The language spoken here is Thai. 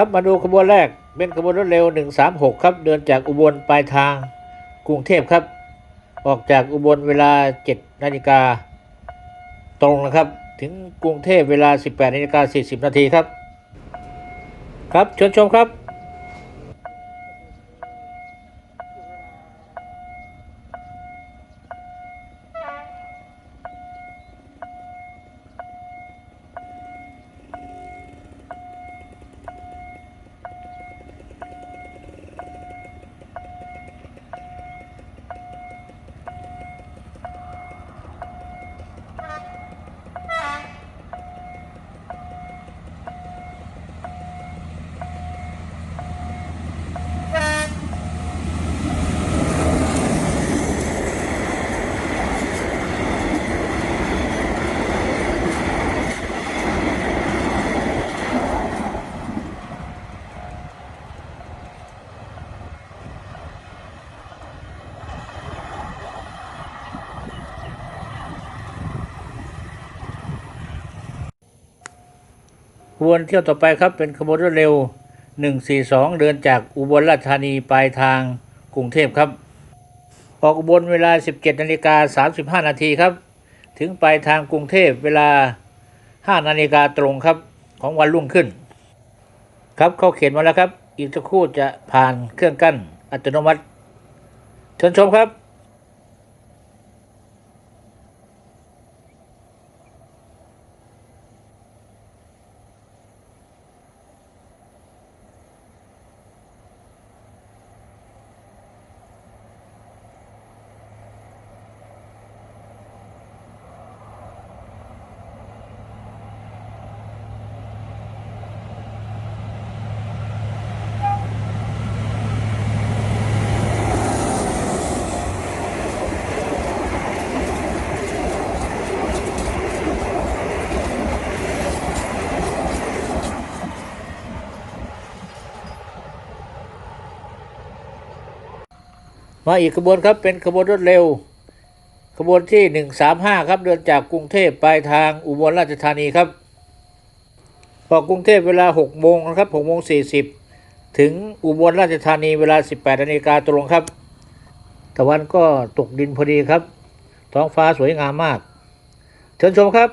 ครับมาดูขบวนแรกเป็นขบวนรถเร็ว 136 ครับ เดินจากอุบลปลายทางกรุงเทพครับ ออกจากอุบลเวลา 7 นาฬิกา ตรงนะครับ ถึงกรุงเทพเวลา 18 นาฬิกา 40 นาทีครับ ครับเชิญชมครับ ขบวนเที่ยวต่อไปครับเป็นขบวนรถเร็ว 142 เดินจากอุบลราชธานีปลายทางกรุงเทพครับ ออกอุบลเวลา 17นาฬิกา35นาทีครับ ถึงปลายทางกรุงเทพเวลา 5นาฬิกาตรงครับของวันรุ่งขึ้น ครับเขาเขียนมาแล้วครับ อีกสักครู่จะผ่านเครื่องกั้นอัตโนมัติเชิญชมครับ มาอีกขบวนครับเป็นขบวนรถเร็ว ขบวนที่ 135 ครับเดินจากกรุงเทพไปทางอุบลราชธานีครับออกกรุงเทพเวลา6โมงนะครับ6โมง40 ถึงอุบลราชธานีเวลา 18นาฬิกาตรงครับ ตะวันก็ตกดินพอดีครับ ท้องฟ้าสวยงามมาก เชิญชมครับ